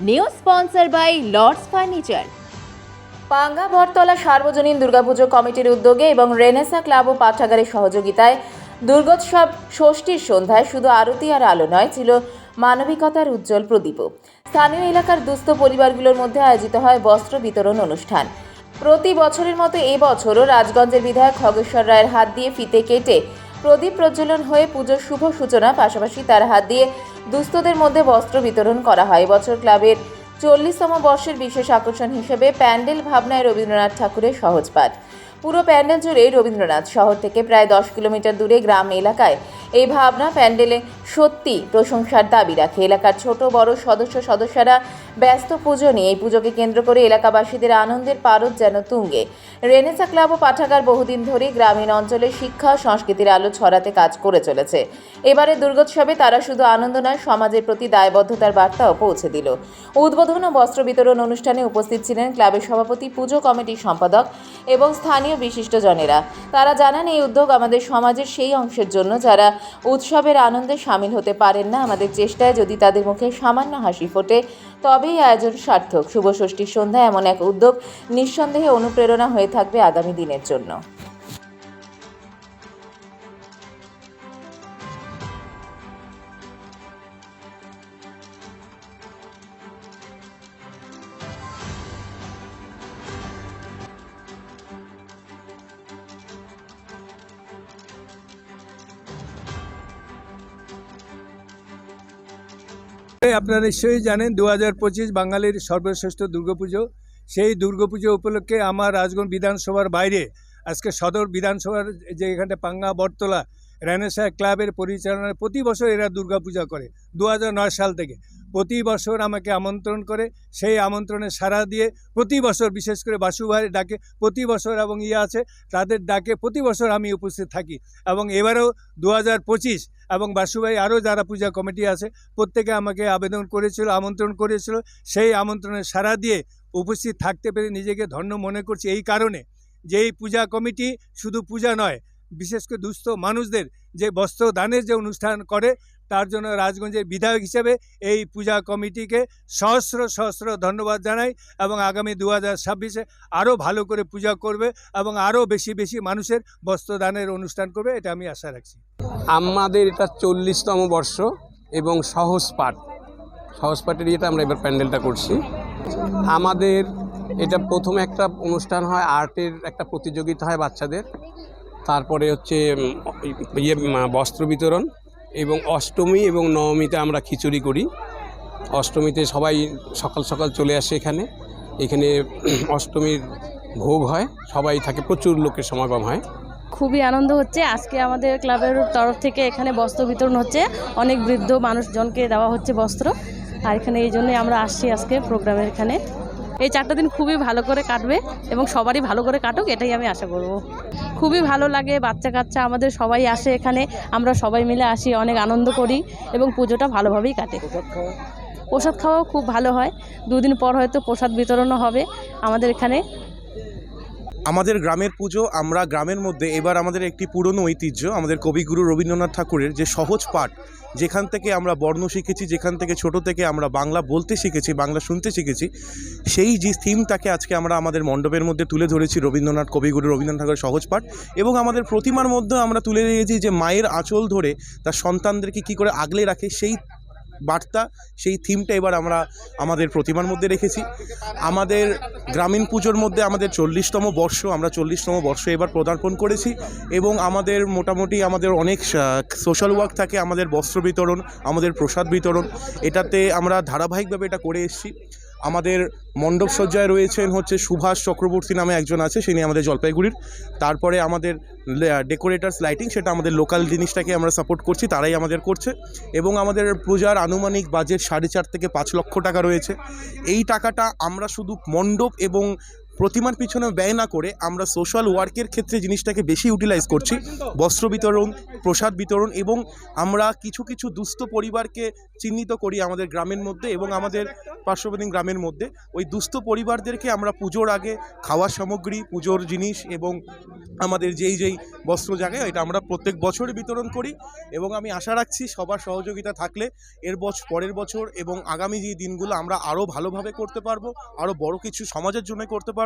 New sponsor by Lords furniture Panga Battala সার্বজনীন দুর্গাপুজো কমিটির উদ্যোগে এবং রেনেসা ক্লাব ও পাঠাগারের সহযোগিতায় দুর্গোৎসব ষষ্ঠীর সন্ধ্যায় শুধু আরতি আর আলো নয়, ছিল মানবিকতার উজ্জ্বল প্রদীপও। স্থানীয় এলাকার দুস্থ পরিবারগুলোর মধ্যে আয়োজিত হয় বস্ত্র বিতরণ অনুষ্ঠান। প্রতি বছরের মতো এবছরও রাজগঞ্জের বিধায়ক খগেশ্বর রায়ের হাত দিয়ে ফিতে কেটে প্রদীপ প্রজ্বলন হয়ে পুজোর শুভ সূচনা, পাশাপাশি তার হাত দিয়ে দুস্থদের মধ্যে বস্ত্র বিতরণ করা হয়। বছর ক্লাবের চল্লিশতম বর্ষের বিশেষ আকর্ষণ হিসেবে প্যান্ডেল ভাবনায় রবীন্দ্রনাথ ঠাকুরের সহজ পাঠ। পুরো প্যান্ডেল জুড়ে রবীন্দ্রনাথ শহর থেকে প্রায় দশ কিলোমিটার দূরে গ্রাম এলাকায় এই ভাবনা প্যান্ডেলে সত্যি প্রশংসার দাবি রাখে। এলাকার ছোট, বড় সদস্য, সদস্যরা ব্যস্ত পুজো নিয়ে এই পুজোকে কেন্দ্র করে এলাকাবাসীদের আনন্দের পারদ যেন তুঙ্গে। রেনেসা ক্লাব ও পাঠাগার বহুদিন ধরে গ্রামীণ অঞ্চলে শিক্ষা সংস্কৃতির আলো ছড়াতে কাজ করে চলেছে। এবারে দুর্গোৎসবে তারা শুধু আনন্দ নয়, সমাজের প্রতি দায়বদ্ধতার বার্তাও পৌঁছে দিল। উদ্বোধন ও বস্ত্র বিতরণ অনুষ্ঠানে উপস্থিত ছিলেন ক্লাবের সভাপতি, পুজো কমিটির সম্পাদক এবং স্থানীয় বিশিষ্টজনেরা তারা জানান, এই উদ্যোগ আমাদের সমাজের সেই অংশের জন্য যারা উৎসবের আনন্দে সামিল হতে পারেন না, আমাদের চেষ্টায় যদি তাদের মুখে সামান্য হাসি ফোটে, তবেই আয়োজন সার্থক। শুভ ষষ্ঠীর সন্ধ্যা এমন এক উদ্যোগ নিঃসন্দেহে অনুপ্রেরণা হয়ে থাকবে আগামী দিনের জন্য। আপনারা নিশ্চয়ই জানেন দু হাজার পঁচিশ বাঙালির সর্বশ্রেষ্ঠ দুর্গাপুজো। সেই দুর্গাপুজো উপলক্ষে আমার রাজগঞ্জ বিধানসভার বাইরে, আজকে সদর বিধানসভার যে এখানে পাঙ্গা, বটতলা রেনেসা ক্লাবের পরিচালনায় প্রতি বছর এরা দুর্গাপূজা করে দু সাল থেকে। প্রতি বছর আমাকে আমন্ত্রণ করে, সেই আমন্ত্রণে সাড়া দিয়ে প্রতি বছর বিশেষ করে বাসু ভাইয়ের ডাকে প্রতি বছর এবং ইয়ে আছে, তাদের ডাকে প্রতি বছর আমি উপস্থিত থাকি। এবং এবারেও দু হাজার পঁচিশ এবং বাসুভাই আরও যারা পূজা কমিটি আছে, প্রত্যেকে আমাকে আবেদন করেছিল, আমন্ত্রণ করেছিল, সেই আমন্ত্রণে সাড়া দিয়ে উপস্থিত থাকতে পেরে নিজেকে ধন্য মনে করছি। এই কারণে যে এই পূজা কমিটি শুধু পূজা নয়, বিশেষ করে দুস্থ মানুষদের যে বস্ত্র দানের যে অনুষ্ঠান করে তার জন্য রাজগঞ্জের বিধায়ক হিসেবে এই পূজা কমিটিকে সহস্র সহস্র ধন্যবাদ জানাই এবং আগামী দু হাজার ছাব্বিশে আরও ভালো করে পূজা করবে এবং আরও বেশি বেশি মানুষের বস্ত্রদানের অনুষ্ঠান করবে, এটা আমি আশা রাখছি। আমাদের এটা চল্লিশতম বর্ষ এবং সহজ পাঠ। সহজ পাঠের ইয়েটা আমরা এবার প্যান্ডেলটা করছি। আমাদের এটা প্রথম একটা অনুষ্ঠান হয়, আর্টের একটা প্রতিযোগিতা হয় বাচ্চাদের। তারপরে হচ্ছে ইয়ে বস্ত্র বিতরণ। এবং অষ্টমী এবং নবমীতে আমরা খিচুড়ি করি। অষ্টমীতে সবাই সকাল সকাল চলে আসে এখানে। এখানে অষ্টমীর ভোগ হয়, সবাই থাকে, প্রচুর লোকের সমাগম হয়। খুবই আনন্দ হচ্ছে। আজকে আমাদের ক্লাবের তরফ থেকে এখানে বস্ত্র বিতরণ হচ্ছে। অনেক বৃদ্ধ মানুষজনকে দেওয়া হচ্ছে বস্ত্র। আর এখানে এই জন্যই আমরা আসছি আজকে প্রোগ্রামের এখানে। এই চারটা দিন খুবই ভালো করে কাটবে এবং সবারই ভালো করে কাটুক, এটাই আমি আশা করব। খুবই ভালো লাগে, বাচ্চা কাচ্চা আমাদের সবাই আসে এখানে, আমরা সবাই মিলে আসি, অনেক আনন্দ করি এবং পুজোটা ভালোভাবেই কাটে। প্রসাদ খাওয়াও খুব ভালো হয়, দুদিন পর হয়তো প্রসাদ বিতরণও হবে আমাদের এখানে। আমাদের গ্রামের পুজো, আমরা গ্রামের মধ্যে এবার আমাদের একটি পুরনো ঐতিহ্য, আমাদের কবিগুরু রবীন্দ্রনাথ ঠাকুরের যে সহজ পাঠ, যেখান থেকে আমরা বর্ণ শিখেছি, যেখান থেকে ছোট থেকে আমরা বাংলা বলতে শিখেছি, বাংলা শুনতে শিখেছি, সেই যে থিমটাকে আজকে আমরা আমাদের মণ্ডপের মধ্যে তুলে ধরেছি রবীন্দ্রনাথ কবিগুরু রবীন্দ্রনাথ ঠাকুরের সহজ পাঠ এবং আমাদের প্রতিমার মধ্যেও আমরা তুলে রেখেছি যে মায়ের আঁচল ধরে তার সন্তানদেরকে কী করে আগলে রাখে, সেই বার্তা, সেই থিমটা এবার আমরা আমাদের প্রতিমার মধ্যে রেখেছি। আমাদের গ্রামীণ পুজোর মধ্যে আমাদের চল্লিশতম বর্ষ, আমরা চল্লিশতম বর্ষ এবার প্রদার্পণ করেছি এবং আমাদের মোটামুটি আমাদের অনেক সোশ্যাল ওয়ার্ক থাকে, আমাদের বস্ত্র বিতরণ, আমাদের প্রসাদ বিতরণ। এটাতে আমরা ধারাবাহিকভাবে এটা করে এসেছি। আমাদের মণ্ডপ সজ্জায় রয়েছেন হচ্ছে সুভাষ চক্রবর্তী নামে একজন আছে তিনি আমাদের জলপাইগুড়ির। তারপরে আমাদের ডেকোরেটার্স লাইটিং সেটা আমাদের লোকাল জিনিসটাকে আমরা সাপোর্ট করছি, তারাই আমাদের করছে। এবং আমাদের পূজার আনুমানিক বাজেট সাড়ে চার থেকে পাঁচ লক্ষ টাকা রয়েছে। এই টাকাটা আমরা শুধু মণ্ডপ এবং প্রতিমার পিছনে ব্যয় না করে আমরা সোশ্যাল ওয়ার্কের ক্ষেত্রে জিনিসটাকে বেশি ইউটিলাইজ করছি। বস্ত্র বিতরণ, প্রসাদ বিতরণ এবং আমরা কিছু কিছু দুস্থ পরিবারকে চিহ্নিত করি আমাদের গ্রামের মধ্যে এবং আমাদের পার্শ্ববর্তী গ্রামের মধ্যে। ওই দুস্থ পরিবারদেরকে আমরা পুজোর আগে খাওয়ার সামগ্রী, পুজোর জিনিস এবং আমাদের যেই যেই বস্ত্র জায়গায় এটা আমরা প্রত্যেক বছরই বিতরণ করি এবং আমি আশা রাখছি সবার সহযোগিতা থাকলে এর বছর পরের বছর এবং আগামী যে দিনগুলো আমরা আরও ভালোভাবে করতে পারব, আরও বড় কিছু সমাজের জন্য করতে পারব।